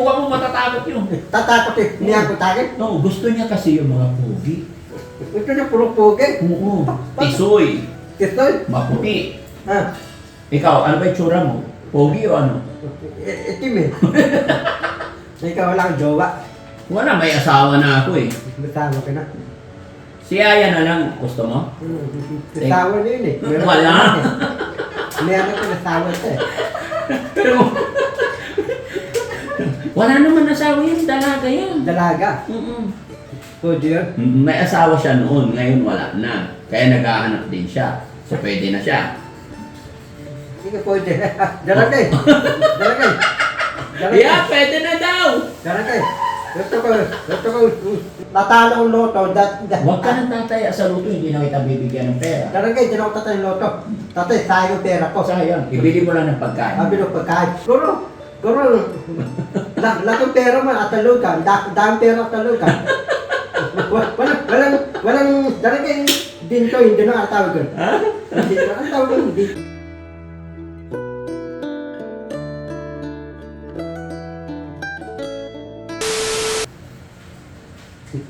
mukha mo matatakot yun. Tatakot eh, niya ko takit. No, gusto niya kasi yung mga pogi. Ito na puro pugi. Oo. Tisoy, Ito, maputi. ah, Ikaw, ano ba yung tsura mo? Pogi o ano? i- itim eh. Ikaw lang jowa. Wala, may asawa na ako eh. Masama ka na. Si Aya na lang, gusto mo? Nasawa na yun eh. Wala. eh. Meron ko nasawa ito eh. Pero, wala naman asawa yun, dalaga yan. Dalaga. Mm-mm. Yun. Mm, May asawa siya noon, ngayon wala na. Kaya naghahanap din siya. So pwede na siya. Hindi ka pwede. Dalaga eh. Dalaga eh. Dalaga eh. Yeah, pwede na daw. Dalaga eh. Ito ko, ito ko, natalo ang loto. Dat, dat, Huwag ka nang tataya sa luto, hindi na kita bibigyan ng pera. Dalaga eh, tinawag tatay ng loto. Tatay, sayang yung pera ko. Sayang, ibili mo lang ng pagkain. Sabi ng pagkain. Guro, guro, la, laking pera man at talugan. Da, dahil pera at talugan. Wa- walang, walang, walang, dalaga eh. Dinto, hindi na ang tawag ko. Ha? Hindi na ang tawag ko. Hindi.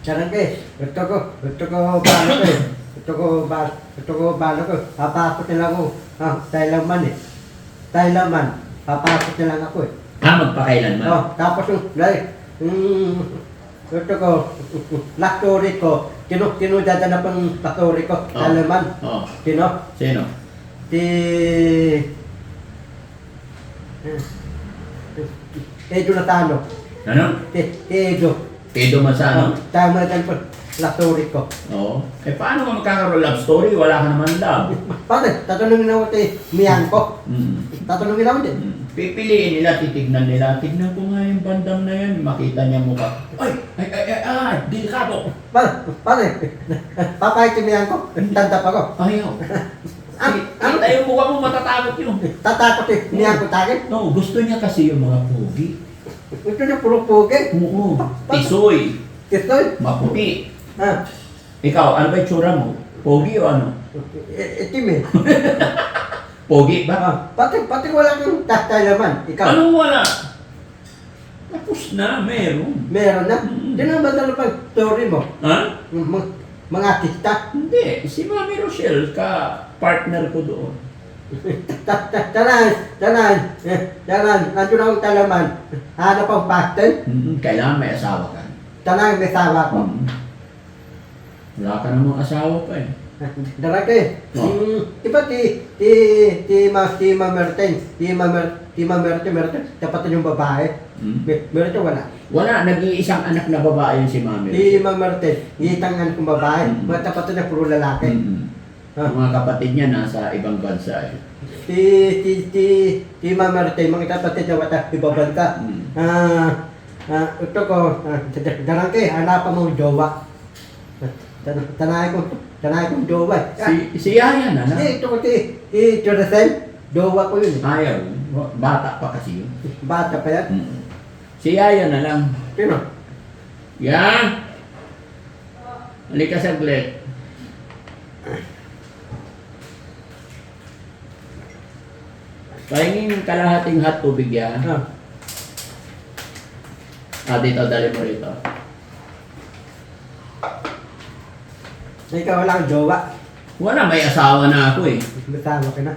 Sarangke, ito ko, ito ko balo ko eh. Ito ko balo, ito ko balo ko. Papasok nila ako. Ah, tayo man eh. Tayo man. Papasok nila ako eh. Ah, magpakailanman. Oh, tapos yung, like, mm, ito ko, laktori ko. Tino, tino dadana pang laktori ko. Oh. Tayo man. Oh, Tino, sino? ti... Edo Natano. Ano? Ti, ti Edo. Pedro Masano? Oh, tayo man dyan po, laktori ko. Oo. Eh, paano ka magkakaroon love story? Wala ka naman love. Pare, tatanungin ako ti Miyan ko. Mm. Tatanungin ako din. Mm. Pipiliin nila, titignan nila. Tignan ko nga yung bandam na yan. Makita niya mukha. Ay, ay, ay, ay, ay, delikado. Pare, pare, papayag ti Miyan ko. Tanda pa ko. Ayaw. Ah, Si- ano? Kita yung mukha mo matatakot yun. Tatakot ti Miyan ko takit. No, gusto niya kasi yung mga pogi. Ito na puro pugi. Oo. Tisoy, Ito, maputi. ah, Ikaw, ano ba yung tsura mo? Pogi o ano? itim eh. Pogi ba? Ah, pati, pati wala kang tatay naman. Ikaw, Anong wala? Tapos na, meron. meron na. Mm. Di naman dala pang story mo. Ha? Mga, mga artista. Hindi. Si Mami Rochelle, ka partner ko doon. Ta- ta- Tanan, tanan, eh, tanan, nandun akong talaman. Hanap ang pastel. Mm, Kailangan may asawa ka. Tanan, may sawa ko. Mm. Wala ka namang asawa pa eh. Darake. Oh. Mm, iba ti, ti, ti, ma, ti, ma, Merten. Ti, ma, Mer, ti, ma, Merten, Merten. Dapat yung babae. Mm. Mer- Merten wala. Wala, nag-iisang anak na babae yung si Mami Ti, ma, Merten. Itangan kong babae. Mm. Mga tapat na puro lalaki. Mm. Ah. Ang mga kapatid niya nasa ibang bansa eh. Ti, ti, ti, ti, ma, Merten. Mga kapatid na wata, ibabal ka. Mm. Ah, ah, ito ko, ah, darangke, hanapan mo jowa. Tan- Tanay ko, tanay ko. Ah, Si, si Yaya na na. Hindi, ito ko ti, ti, Jonathan, jowa ko yun. eh. Ayaw. Bata pa kasi yun. Bata pa yan. Mm. Si Yaya na lang. Sino? Ya! Halika saglit. Pahingin ng kalahating hot tubig yan. Ah, Ah, dito, dali mo rito. Ikaw lang jowa. Wala, may asawa na ako eh. Masama ka na.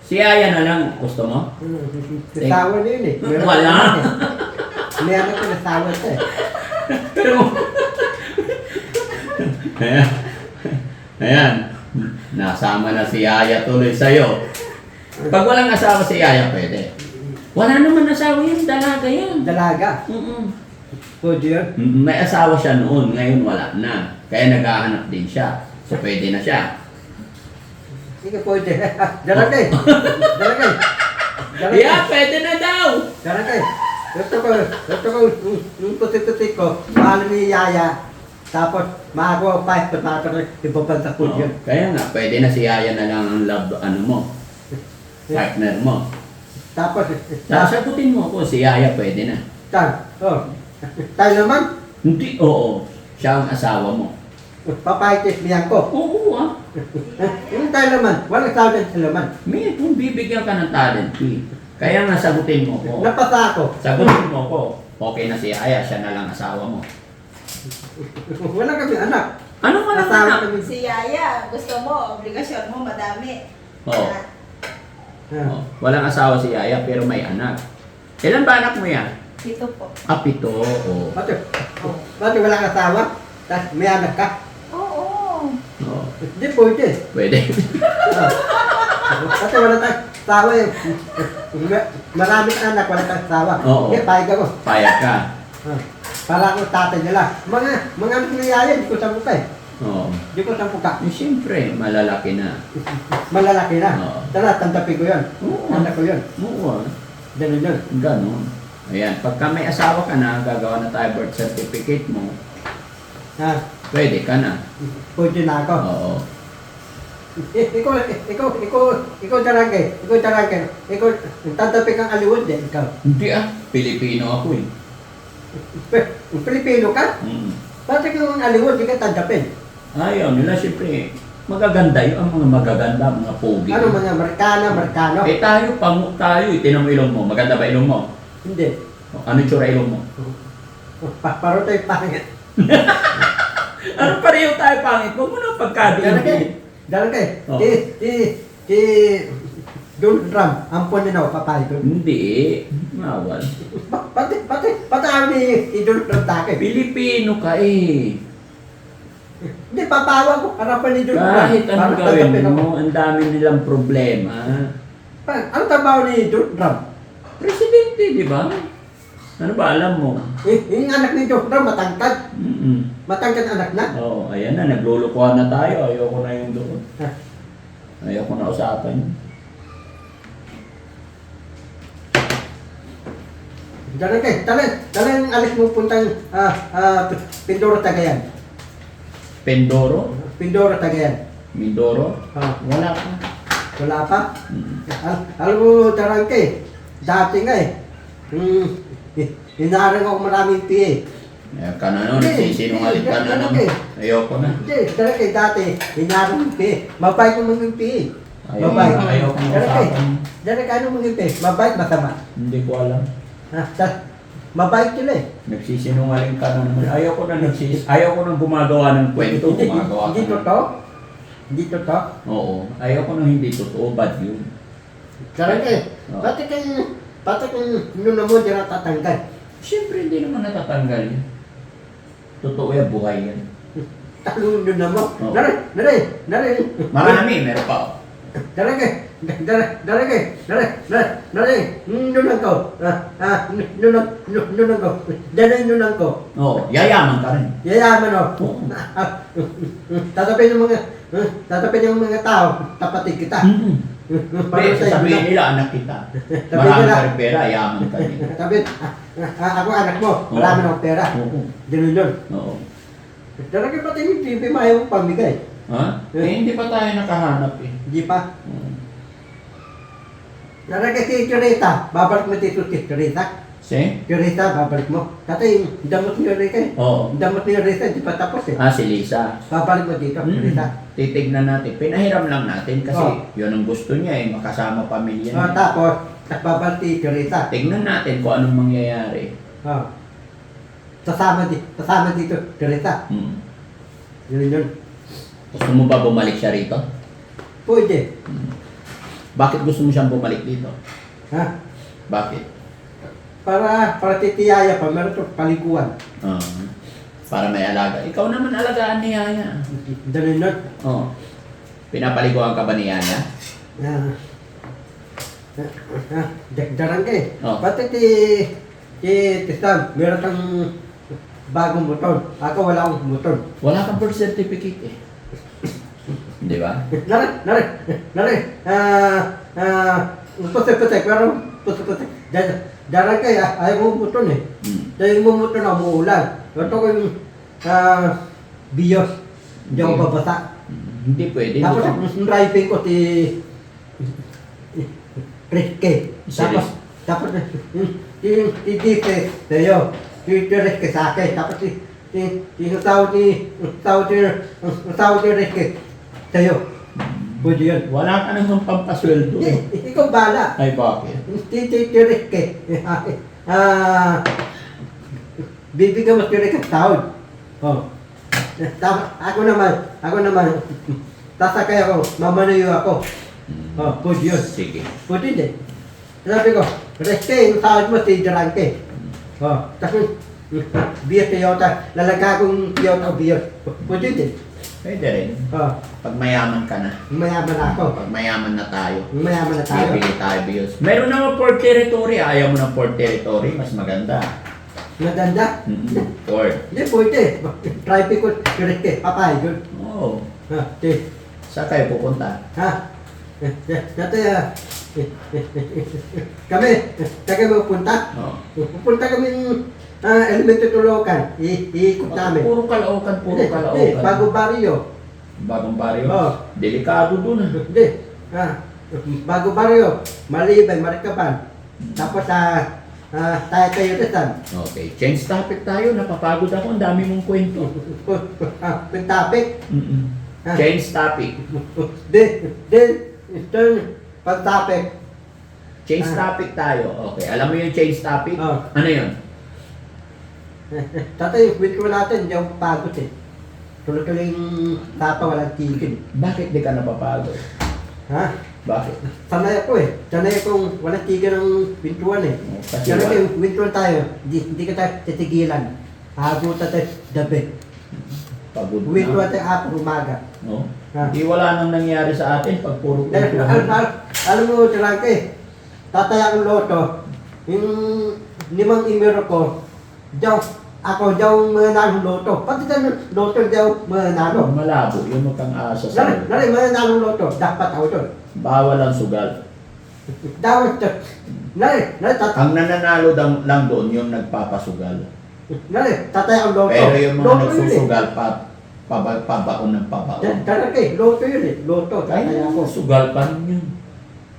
Si Yaya na lang, gusto mo? Nasawa na yun eh. Meron Wala. ka na eh. Meron nasawa ito eh. Pero... Ayan. Ayan. Nasama na si Yaya tuloy sa'yo. Pag walang asawa si Yaya, pwede. Wala naman asawa yun, dalaga yan. Dalaga. Mm-mm. Mm, May asawa siya noon, ngayon wala na. Kaya naghahanap din siya. So pwede na siya. Ka pwede. Dalaga eh. Dalaga eh. Dalaga eh. Yeah, pwede na daw! Dalaga eh. Ito ko, ito ko, yung puti-puti ko, mahal ni Yaya. Tapos, maago pa, patata ibabal sa food Oo, yun. kaya nga, pwede na si Yaya na lang ang love, ano mo, partner mo. Tapos, Sasagutin mo ako, si Yaya pwede na. tan, oh, tayo naman, Hindi, oo. Siya ang asawa mo. papaitis niyan ko. Oo ah. Yung tayo naman, walang tao din sa laman. May, kung bibigyan ka ng talent fee, Kaya nga sagutin mo ko. Napasa ako. Sagutin mo ko. Okay na si Aya, siya na lang asawa mo. Wala kami anak. Ano ka Asawa anak? kami. Si Yaya, gusto mo, obligasyon mo, madami. Oo. Ah, Ah. Oh, walang asawa si Aya pero may anak. Ilan ba anak mo yan? Ito po. Ah, pito. Oh. Bakit? Oh. Bakit wala kang asawa? Tapos may anak ka? Oo. Oh. Hindi pwede. Pwede. Ah. Kasi wala kang asawa eh. Maraming anak, wala kang asawa. Oo. Hindi, payag ako. Payag ka. Ah. Para ako tatay nila. Mga, mga anak ni Yaya, di ko sampuka eh. Oo. Di ko sampuka. Eh, siyempre, malalaki na. Malalaki na. Oo. Tara, tantapin ko yun. Oo. Anak ko yun. Oo. ah. Ganun yun. Ganon. Ayan, pagka may asawa ka na, gagawa na tayo birth certificate mo, Ha? pwede ka na. Pwede na ako. Oo. Eh, ikaw, ikaw, ikaw, ikaw tarangay. Ikaw tarangay. Ikaw, tantapin kang aliwod eh. Ikaw. Hindi ah, Pilipino ako eh. Pilipino ka? Mm. Bakit kang aliwod, di ka tantapin? Ayaw nila, siyempre, magaganda yun, ang mga magaganda, mga pogi. Ano mga Amerikano, Amerikano? Eh tayo, pangu tayo, eh. Mo ilong mo. Maganda ba ilong mo? Hindi. Ano tsura ilong mo? Pa paro tayo pangit. Ano pareho tayo pangit? Huwag mo na Dalagay. pagkadiin. Dalagay. Oh. Di, di, di, Donald Trump, ampon din ako, papay ko. Hindi. Mawal. Pati, pati, pati ako ni, ni Donald Trump takin. Pilipino ka eh. Hindi, papawa ko, harapan ni Donald Trump. Kahit anong gawin mo, ang dami nilang problema. Pa- Ano trabaho ni Donald Trump? Presidente, di ba? Ano ba alam mo? Eh, yung anak ni Trump, matangkad. Mm-mm. Matangkad anak na. Oo, ayan na, naglulukuhan na tayo. Ayoko na yung doon. Ayoko na usapan yun. Dalagay, talan, talan alis mo puntang ah, ah, Pindoro Tagayan. Pendoro? Pindoro Tagayan. Mindoro? Ah, Wala ka. wala pa? Mm. Al alam mo, Tarangke, dati nga eh, hmm, hinarang ako maraming PA. Ayan ka na nun, Hindi, sisinungaling ka na hindi, naman. hindi. Ayoko na. Hindi, Tarangke, dati, hinarang ng PA. Mabait yung mga PA. Ayoko, Mabait. ayoko na Tarangke, usapan. Tarangke, ano mga PA? Mabait, masama. Hindi ko alam. Ha? Ta- mabait sila eh. Nagsisinungaling ka na naman. Ayoko na nagsis... Ayoko na gumagawa ng kwento. Hindi, Gumagawa hindi ka na. totoo. Hindi totoo. Oo. Ayoko na hindi totoo. Bad yun. Tarangke, Oh. pati kang, pati kang nuna mo ang tatanggal. Siyempre, hindi naman natatanggal yun. Totoo yan, buhay yan. Talong nuna mo. Oo. Nari, nari, nari. Marami, meron pa. Darage, darage, darage, darage, darage, darage, nunang ko, ah, ah, nunang, nunang ko, darage nunang ko, Oo, yayaman ka rin. yayaman o, Oo. Ah, tatapin ng mga, ah, tatapin ng mga tao, tapatin kita. Mm-hmm. Para Hindi, sa sasabihin nila, anak kita. Marami ka rin pera, yaman ka rin. Sabi, ah, ah, ako anak mo, marami akong pera. Oo. Ganun yun. Oo. Darage pati yung TV, mayaw pamigay. Ha? Eh, hindi pa tayo nakahanap eh. Hindi pa. Darage si Curita, babalik mo dito si Curita. Si? Curita, babalik mo. Yung damot ni Eureka eh. Oo. Damot ni Eureka, di pa tapos eh. Ah, si Lisa. Babalik mo dito. Curita. Titignan natin. Pinahiram lang natin kasi Oh. yun ang gusto niya eh, makasama pamilya Oh, niya. tapos, nagbabalik si Curita. Tignan natin kung anong mangyayari. Oh. Sasama, di, sasama dito, Curita. Hmm. Yun yun. Gusto mo ba bumalik siya rito? Pwede. Hmm. Bakit gusto mo siyang bumalik dito? Ha? Bakit? Para, para titiyaya pa, meron ito paliguan. Ah, para may alaga. Ikaw naman alagaan ni Yaya. Ganun yun. Oh. Pinapaliguan ka ba ni Yaya? Ah. Ah, ah, Dagdaran ka eh. Oh. Pati ti, ti, ti Sam, meron kang bagong motor. Ako wala akong motor. Wala kang birth certificate eh. Di ba? Nari, nari, nari, ah, ah, puti-puti, pero puti-puti. Dar- Darang kay, ah, ayaw mo buton eh. Hmm. Dahil mo buton na umuulan. Ito ko yung, ah, biyos. Hindi ako babasa. Hindi pwede. Tapos, yung driving ko, ti. Si Tapos, tapos, yung, yung, ti, Dite, sa'yo. Ti, ti, Riske sa akin. Tapos, ti, ti, ti, yung tawag ni, tawag ni, tawag ni Riske, sa'yo. Hmm. Pwede yun. Wala ka namang pampasweldo ikaw bala. Ay, bakit? Titirik ka. Ah, bibigyan mo tirik ang taon. Oh. Tama, ako naman, ako naman, tasakay ako, mamanayo ako. Oh, pwede yun. Sige. Pwede din. Sabi ko, Reske, yung sahod mo, tidiran ka. Oh, tapos, biyot na yota, lalaga kong biyot o biyot. Pwede din. Pwede rin. Oh, Pag mayaman ka na. mayaman na ako. Pag mayaman na tayo. Mayaman na tayo. Bibili tayo bills. Meron naman port territory. Ayaw mo ng port territory. Mas maganda. Maganda. Mm-mm. Port. Hindi, pwede. Try ko, Reske, papay. Oo. Ha, di. Saan kayo pupunta? Ha? Dati, ah, kami, taga mo punta. Oo. Pupunta kami uh, elementary tulokan. I- Iikot namin. Puro kalaukan, puro Hindi, hindi, kalaukan. bago baryo. Bagong baryo. Oo. Delikado dun. ah. Hindi. Ah, bago baryo. Malibay, marikaban. Tapos sa uh, tayo kayo resan. Okay. Change topic tayo. Napapagod ako. Ang dami mong kwento. Pagtapik. Mm-mm. Ah. Change topic. Di, di, ito, pagtapik. Change Ah. topic tayo. Okay. Alam mo yung change topic? Oo. Ano yun? Tatay, wait ko natin, hindi ako pagod eh. Tuloy-tuloy yung tapa, walang tigil. Bakit di ka napapagod? Ha? Bakit? Sanay ako eh. Sanay akong walang tigil ng pintuan eh. Kasi yung pintuan tayo, hindi, hindi ka tayo titigilan. Habutan tayo gabi. pagod Pintuan na. tayo hapon umaga. No? Ha? Di wala nang nangyari sa atin pag puro Dahil, kwento. al, al, alam mo, Tirangke, tataya ang loto, yung limang imero ko, daw, ako daw mananalo loto. Pati tayo loto daw mananalo. Malabo, yung kang asa sa Nari, nari, mananalo loto, dapat ako doon. Bawal ang sugal. Daw, nari, nari, tat, Ang nananalo lang, lang doon yung nagpapasugal. nari, tataya ang loto. Pero yung mga Loto yun eh. nagsusugal, pa, paba, pabaon ng pabaon. Da- Tirangke, loto yun eh, loto, Kaya tataya ako. sugal pa rin yun.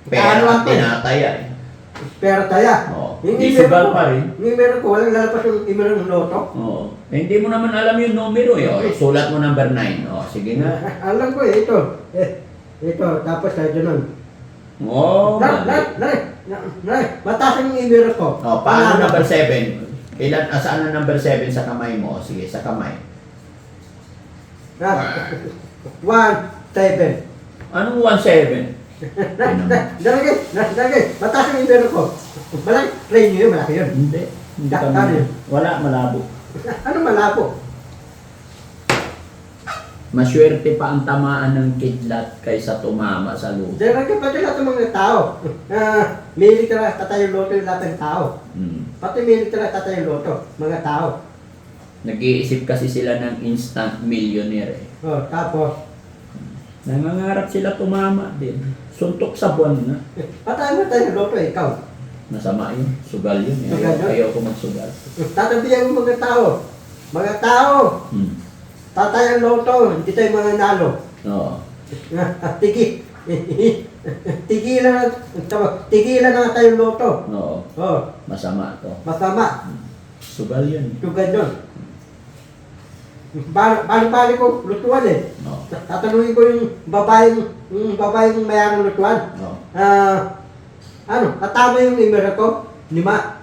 Pera Ano ang to eh? tinataya eh. Pero taya, Oo. yung Di imero sugal pa rin. yung imero ko, walang lalabas yung imero ng loto. Oo. Eh, hindi mo naman alam yung numero eh. O, sulat mo number 9. O, sige nga. Alam ko eh, ito. Eh, ito, tapos tayo nun. Oo. Nari, nari, nari, nari, mataas yung imero ko. O, paano number 7? Ilan, ah, saan ang number 7 sa kamay mo? Sige, sa kamay. Na- One, seven. Anong 1-7? Na- nalagay, mataas yung imero ko. Malaki, train nyo yun, malaki yun. Hindi. Hindi ka Ano yun? Wala, malabo. Ano malabo? Maswerte pa ang tamaan ng kidlat kaysa tumama sa lupa. Nalagay pati lahat ng mga tao. Ah, Milig talaga tatay yung loto yung lahat ng tao. Hmm. Pati milig talaga tatay yung loto, mga tao. Nag-iisip kasi sila ng instant millionaire eh. Oh, tapos, Nangangarap sila tumama din. Suntok sa buwan na. patay mo tayo yung loto, ikaw. Masama yun. Sugal yun. eh. Sugal Ayaw, ayaw ko magsugal. Tatabihan mo mga tao. Mga tao, Hmm. tatay ang loto, hindi tayo mga nalo. Oo. Tigi. tigilan na, tawag, tigilan na tayo loto. Oo. Oh, Masama to. masama. Sugal yun. Tugad yun. Bali, bali ko lutuan eh. Oo. Tatanungin ko yung babaeng, yung babaeng mayroong lutuan. Oo. Ah, ano, natama yung imero ko, lima.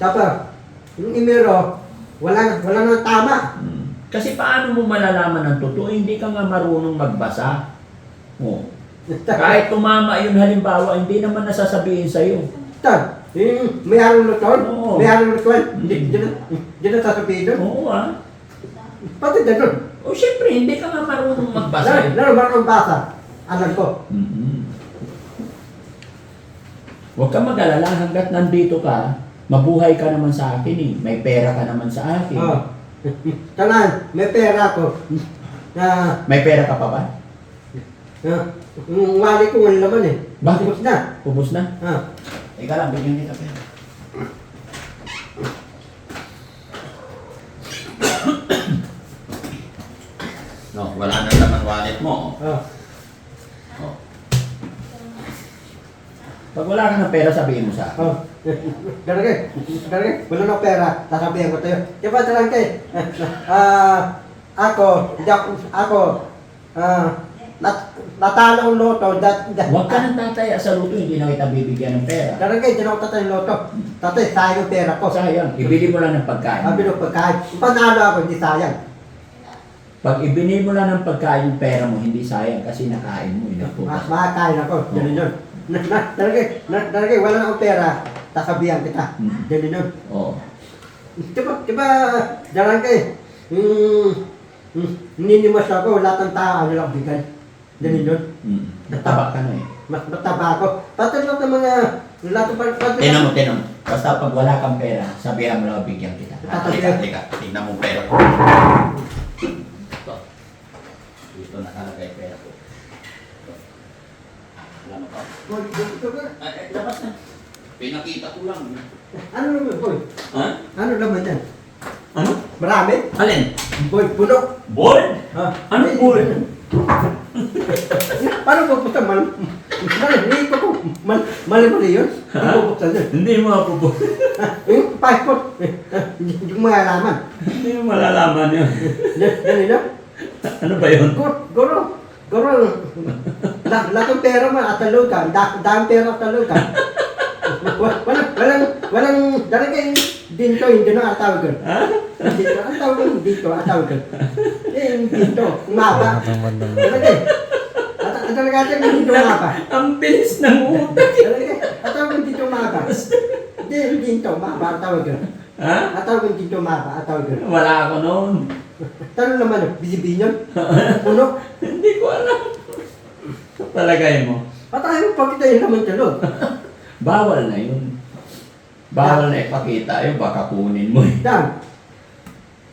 Tapos, yung imero, wala, wala nang tama. Hmm. Kasi paano mo malalaman ang totoo? Hindi ka nga marunong magbasa. Oo. Kahit tumama yun halimbawa, hindi naman nasasabihin sa'yo. Tan, yung mayroong lutuan, Oo. mayroong lutuan, hindi, na- hindi na sasabihin doon. Oo ah. Pati doon. O syempre, hindi ka nga marunong magbasa. Lalo, lalo marunong basa. Alam ko. mm Huwag ka mag-alala hanggat nandito ka, mabuhay ka naman sa akin eh. May pera ka naman sa akin. Oh. Tanan, may pera ko. Na, May pera ka pa ba? na, yung wali ko wala naman eh. Bakit? Ubus na. Ubus na? Ah. Ika lang, bigyan kita pera. No, wala na naman wallet mo. Oh. Oh. Pag wala ka ng pera, sabihin mo sa akin. Oh. Garagay, garagay, wala na pera, sasabihin ko tayo. Di ba talang kay, ah, ako, hindi ako, ako, ah, nat, natalo ang loto, dat, dat, Huwag ka nang tataya sa luto, hindi na kita bibigyan ng pera. Talaga, hindi na ako tatay ng loto. Tatay, sayang yung pera ko. Sayang, ibili mo lang ng pagkain. Sabi ng pagkain, panalo ako, hindi sayang. Pag ibili mo lang ng pagkain yung pera mo, hindi sayang kasi nakain mo. Ma- Inaputas. Makakain ako, ganun yun. Na, na, talaga, na, talaga, wala na akong pera, tasabihan kita. Mm. Ganun yun. Oo. Di ba, di ba, dalang kayo, yung, yung, ninimas ako, lahat ng tao, ano lang bigyan. Ganun yun. Mm. Nataba ka na eh. Mas mataba ako. Pati lahat ng mga, lahat ng pati Tinan mo, tinan mo. Basta pag wala kang pera, sabihan mo lang bigyan kita. Ah, Halika, halika. Tingnan mo pera ko. Ito. Dito nakalagay pera ko. Ito. Alam mo pa. Boy, dito ka. Ay, ay, labas na. Pinakita ko lang. Ano naman, boy? Ha? Ano naman yan? Ano? Marami? Alin? Boy, puno. Board? Ha? Ano boy? Paano bubuksan? Mal, mal, hindi ko po. Mal, mali-mali yun. Hindi bubuksan yun. Hindi mo mapupo. Ha? Yung passport, eh, eh, hindi mo malaman. Hindi mo malalaman yun. Yan yun. Ano ba yun? Guro, guro, guro. La, lahat ng pera mo, atalugan. Da, daan pera atalugan. Wa- Walang, walang, walang, talaga yung dito, hindi na atawag yun. Ha? Dito, atawag yun, dito, atawag yun. Eh, yung dito, umaba. Talaga eh. At, at talaga yung dito umaba. Ang bilis ng utak. Talaga, atawag yung dito umaba. Hindi, dito umaba, atawag yun. Ha? Atawag yung dito umaba, atawag yun. Wala ako noon. Tanong naman, bisibinyon, puno. Hindi ko alam. Palagay mo. Patay mo pag kita yung laman sa loob. Bawal na yun. Bawal na ipakita yun, baka kunin mo eh. Dan.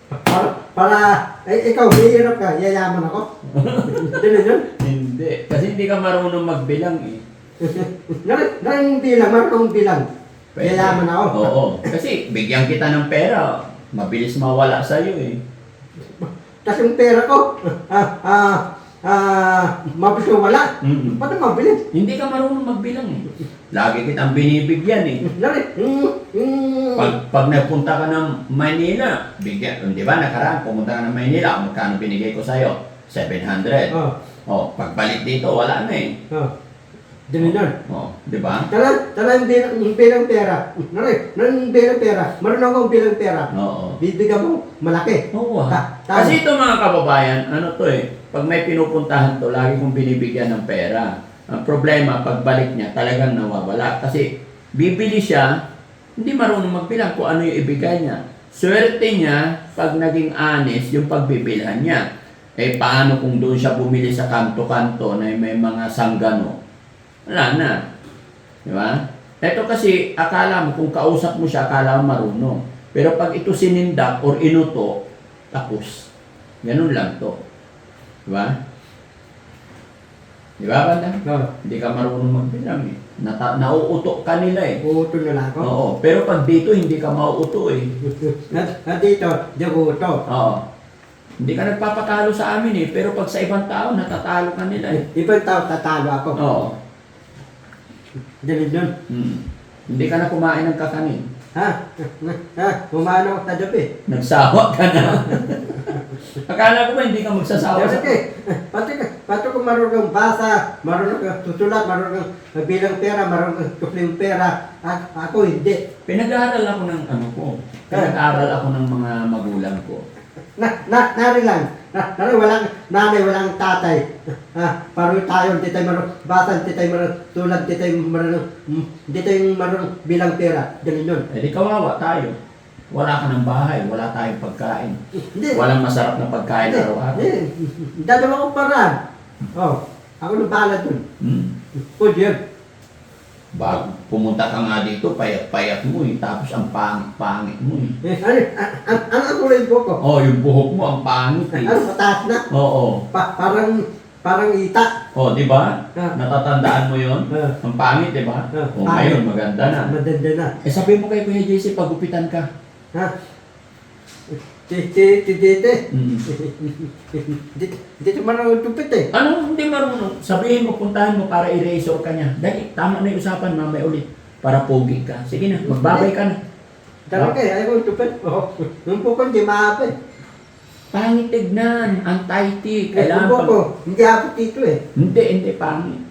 Para, para, eh, ikaw, hihirap ka, yayaman ako. Ganun yun. Hindi. Kasi hindi ka marunong magbilang eh. Narin, narin bilang, marunong bilang. Pwede. Yayaman ako. Oo. Kasi bigyan kita ng pera, mabilis mawala sa'yo eh. Tapos yung pera ko, ah, ah, ah, mabilis yung wala. Mm-mm. Paano mabilis? Hindi ka marunong magbilang eh. Lagi kitang binibigyan eh. Narin, yung, yung, Pag, pag nagpunta ka ng Maynila, bigyan, di ba nakaraan, pumunta ka ng Maynila, magkano binigay ko sa'yo? 700. oh, Oh, pagbalik dito, wala na eh. oh, ganun yun. Oh, di ba? Tala, tala yung bilang, yung bilang pera. Narin, narin yung bilang pera. Marunong akong bilang pera. Oo. Bibigyan mo, malaki. Oo. ah. Ta- tama. Kasi ito mga kababayan, ano to eh, pag may pinupuntahan to, lagi kong binibigyan ng pera. Ang problema, pagbalik niya, talagang nawawala. Kasi bibili siya, hindi marunong magbilang kung ano yung ibigay niya. Swerte niya, pag naging honest, yung pagbibilhan niya. Eh, paano kung doon siya bumili sa kanto-kanto na may mga sanggano? Wala na. Di ba? Ito kasi, akala mo, kung kausap mo siya, akala mo marunong. Pero pag ito sinindak or inuto, tapos. Ganun lang to. Di ba? Di ba, Banda? Oh, Hindi ka marunong magbilang eh. Nata- nauuto ka nila eh. uuto na lang ako. Oo. Pero pag dito, hindi ka mauuto eh. Na, na dito, jaguto. Oo. Hindi ka nagpapatalo sa amin eh. Pero pag sa ibang tao, natatalo ka nila eh. Ibang tao tatalo ako. Oo. Ganun yun. Hmm. Hindi ka na kumain ng kakanin. Ha? Ha? Umano ako sa gabi. Nagsawa ka na. Akala ko ba hindi ka magsasawa Kasi sa... kay, pati ka, pati kung marunong basa, marunong ka susulat, marunong bilang pera, marunong ka kupling pera, a- ako hindi. Pinag-aaral ako ng ano ko. Pinag-aaral ako ng mga magulang ko. Na, na, nari lang. Na, nari walang nanay, walang tatay. Ha, pareho tayo, hindi tayo marunong basa, hindi tayo marunong sulat, hindi tayo marunong, hindi tayo marunong bilang pera. Ganun yun. Eh di kawawa tayo. Wala ka ng bahay, wala tayong pagkain. Hindi. Walang masarap na pagkain Hindi. araw-araw. Hindi. Dalawa ko paraan. Oh, ako nang bahala dun. Hmm. Pwede yun. Bago pumunta ka nga dito, payat-payat mo eh. Tapos ang pangit-pangit mo eh. Eh, ano, a- a- ano ang kulay ko ko? Oh, yung buhok mo ang pangit eh. Ano, mataas na? Oo. Pa, parang, parang ita. Oh, di ba? Ah. Natatandaan mo yon? Ah. Ang pangit, di ba? Ah, Oh, pangit. ngayon maganda na. Madanda na. Eh sabi mo kay Kuya JC, pagupitan ka. Ha? Titi, titi, Mm. Dito, dito marunong tupit eh. Ano hindi marunong? Sabihin mo, puntahan mo para erasure ka niya. Dali, tama na yung usapan, mamaya ulit. Para pogi ka. Sige na, magbabay ka na. Talaga eh, ayaw ko tupit. Oh, yung po ko hindi maapi. Pangit tignan, anxiety. Eh, Kailangan pag... ko, hindi abot dito eh. Hindi, hindi pangit.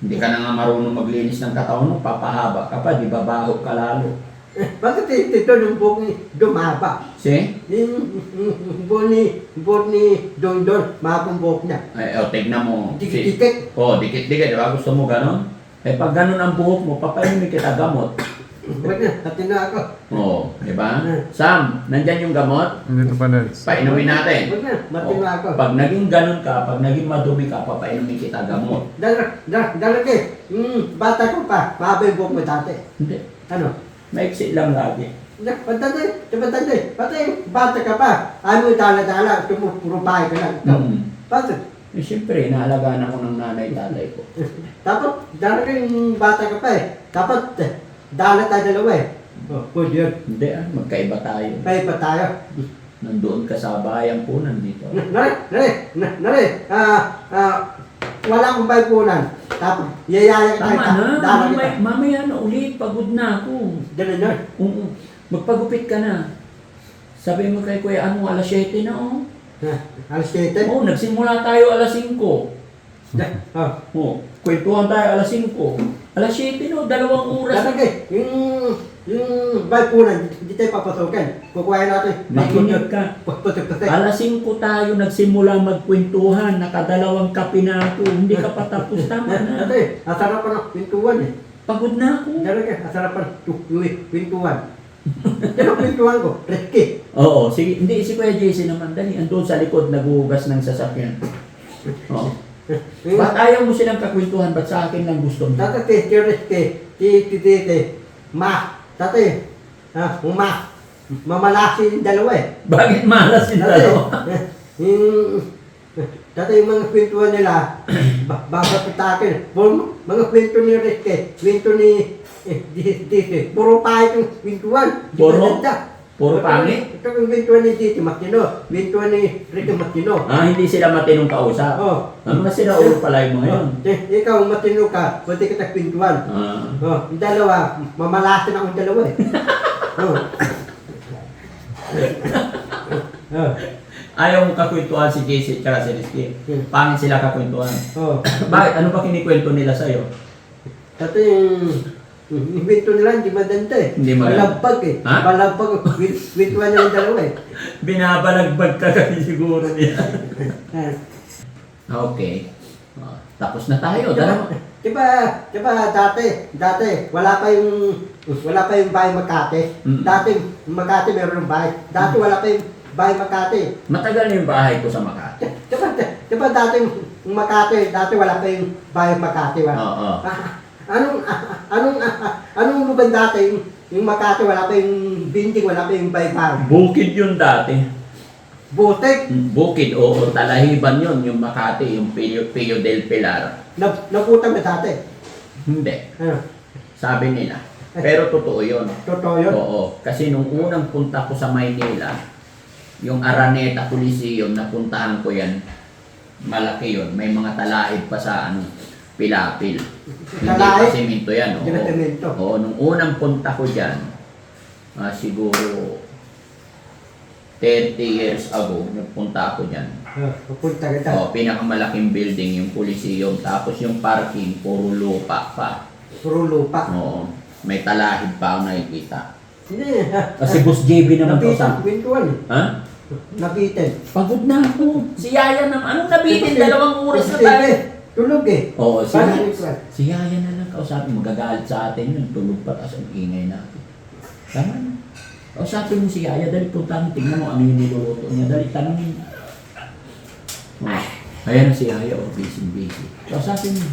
Hindi ka na nga marunong maglinis ng katawan mo, papahaba ka pa, di ba baho ka lalo. Eh, bakit eh, ito yung buhok ni dumaba? See? Yung buhok ni, buhok ni Don Don, mahapong buhok niya. Ay, o, tignan mo. Si- Dikit-dikit. Oh, dikit-dikit, di ba? Gusto mo ganon? Eh, pag ganon ang buhok mo, papainumin kita gamot. Wag na, natin na ako. Oo, di ba? Sam, nandyan yung gamot? Nandito pa Nels. Painumin natin. Wag na, natin Oh, na ako. pag naging ganon ka, pag naging madumi ka, papainumin kita gamot. Dala, dala, dala ke, yung bata ko pa, mahaba yung buhok mo dati. Hindi. Ano? Maiksi lang lagi. Patanda, patanda, patay, bata ka pa. Ano dala-dala, tumupurupay ka lang. Hmm. Bakit? Eh, siyempre, naalagaan ako ng nanay tatay ko. Dapat, yung bata ka pa eh. Dapat, eh, dala tayo dalawa eh. Oh, pwede yun. Hindi ah, magkaiba tayo. Pa tayo. Nandoon ka sa bayan po, nandito. Nare, nare, na- nare, ah, ah, wala akong baypunan. Tapos, yayaya ka Tama na, Dala kita. mamaya, mamaya na ulit, pagod na ako. Dala na. Oo, magpagupit ka na. Sabi mo kay Kuya, ano, alas 7 na oh. Ah, Alas 7. Oo, nagsimula tayo alas 5. Oh. Oo, kwentuhan tayo alas 5. Alas 7 no, dalawang oras. Dala ka, yung, yung baypunan, hindi tayo papasukin. Kukuhain natin. Makinig ka. Papatok kasi. Alas 5 tayo nagsimula magkwentuhan, nakadalawang kape na ako, hindi ka pa tapos, tama na. Dati, asarap pa ng pintuan eh. Pagod na ako. Dala ka, asarap pa ng. Yan ang pintuan ko, Reski. Oo, sige, hindi, si Kuya JC naman, dali, andun sa likod, naghuhugas ng sasakyan. Oo. Ba't ayaw mo silang kakwentuhan? Ba't sa akin lang gusto mo? Dati, ti, ti, Reski, ti, ti, ti, ti, ma, dati, ah, ma, mamalasi yung dalawa eh. Bakit malas yung Dati, dalawa? eh, yung, dati yung mga kwentuhan nila, ba- babat sa akin, Puro mga kwento ni Reski, kwento ni, eh, di, di, di, puro pahit yung kwentuhan. Di Puro? maganda. Puro pangit? Ito yung kwentuhan ni Titi Makino, kwentuhan ni Ricky Makino. Ah, hindi sila matinong kausap. Oh, Ang mas sila ulo pala yung mga yun. oh, eh, ikaw matino ka, pwede kita kwentuhan. Ah. Oh, yung dalawa, mamalasin akong dalawa eh. Oh. oh, Ayaw mo kakwentuhan si JC at si Rizky. Pangit sila kakwentuhan. oh. Bakit? Ano ba kinikwento nila sa'yo? Dati yung yung kwento nila hindi maganda eh. Hindi maganda. Malampag eh. Ha? Malampag. Kwent- Kwentuhan nila dalawa eh. Binabalagbag ka kasi siguro niya. Okay. Ah, tapos na tayo. Dalawa. Diba, diba dati, dati, wala pa yung, wala pa yung bahay Makati. Mm. Dati, Makati meron ng bahay. Dati wala pa yung bahay Makati. Matagal na yung bahay ko sa Makati. Diba, diba dati yung Makati, dati wala pa yung bahay Makati. Wala. Oo. Ah, anong, anong, anong lugar dati, yung, yung Makati, wala pa yung building, wala pa yung bahay-bahay. Bukid yun dati. Butik, Bukid, oo. Talahiban yun. Yung Makati, yung Pio, Pio del Pilar. na, naputang na dati. Hindi. Ano, Sabi nila. Pero totoo yun. totoo yun. Oo. Kasi nung unang punta ko sa Maynila, yung Araneta Coliseum, napuntahan ko yan. Malaki yun. May mga talahib pa sa ano, pilapil. Hindi pa Talahib? simento yan. Hindi na Oo. Oo, nung unang punta ko dyan, ah, siguro 30 years ago, nagpunta ako dyan. Ah, Pupunta ka dyan. Oh, pinakamalaking building yung Coliseum, tapos yung parking, puro lupa pa. Puro lupa. Oo, may talahib pa ako nakikita. Hindi. Kasi Boss JB naman to Nabitin, sa... kwentuhan eh. Ha? Nabitin. Pagod na ako. Si Yaya naman. Anong nabitin? Dalawang oras na tayo. Tulog eh. Oo, si Paano Yaya. Si Yaya na lang kausapin. Magagalit sa atin yun. Tulog pa, tapos ang ingay natin. Tama na. Kausapin mo si Yaya. Dali puntahan. Tingnan mo ano yung niluluto niya. Dali tanongin. Oh. Ayan na si Yaya. Oh, busy, busy. Kausapin mo.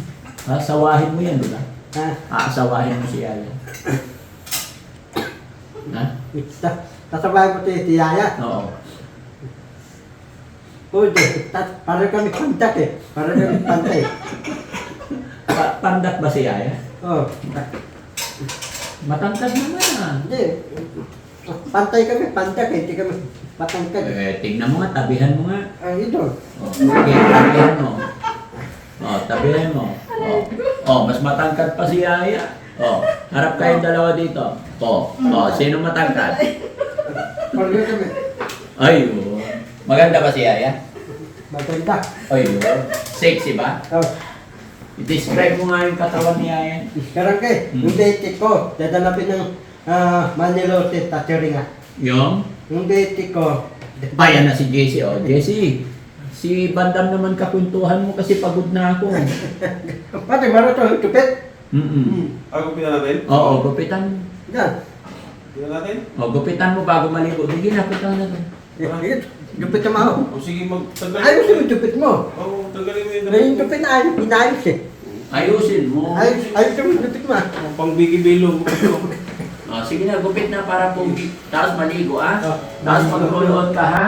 Asawahin mo yan, di ba? Ah, Aasawahin mo si Yaya. Ha? ta- Tasabay mo si Tiyaya. Oo. Pwede. Ta- Para kami pantak eh. Para kami pantay. Pa- pandak ba si Yaya? Oh. Matangkad naman. Hindi. Pantay kami, pantak eh. Hindi kami matangkad. Eh, tignan mo nga, tabihan mo nga. Ah, ito. Oh, sige, tabihan mo. Oh, tabihan mo. Oh, oh mas matangkad pa si Yaya. Oh, harap kayong dalawa dito. Oh, oh, sino matangkad? Para kami. Ay, oh. Maganda ba si Yaya? Maganda. Oy, sexy ba? Oh, I-describe mo nga yung katawan ni Yaya. karangke, Hmm. yung date ko, dadalapin ng ah, Manilote, Tateringa. Yung? Yung date ko, Ayan na si Jesse. Oh, Jesse. Si Bandam naman kakwentuhan mo kasi pagod na ako. Pati maro to, tupit. Mm-mm. Ako pina natin? Oo, gupitan. Yan. Pina natin? O, gupitan mo bago maligo. Sige na, gupitan na. Yan. Dupit ka mo. O sige, mag tanggalin Ayos yung dupit mo. Oo, tanggalin mo yung Na yung dupit na ayos, inayos eh. Ayusin mo. Ayos, ayos yung dupit mo. ah. Ang pang bigi bilog. Ah, sige na, gupit na para pogi. Tapos maligo, ah. Oh. Tapos mag-roll on ka, ha?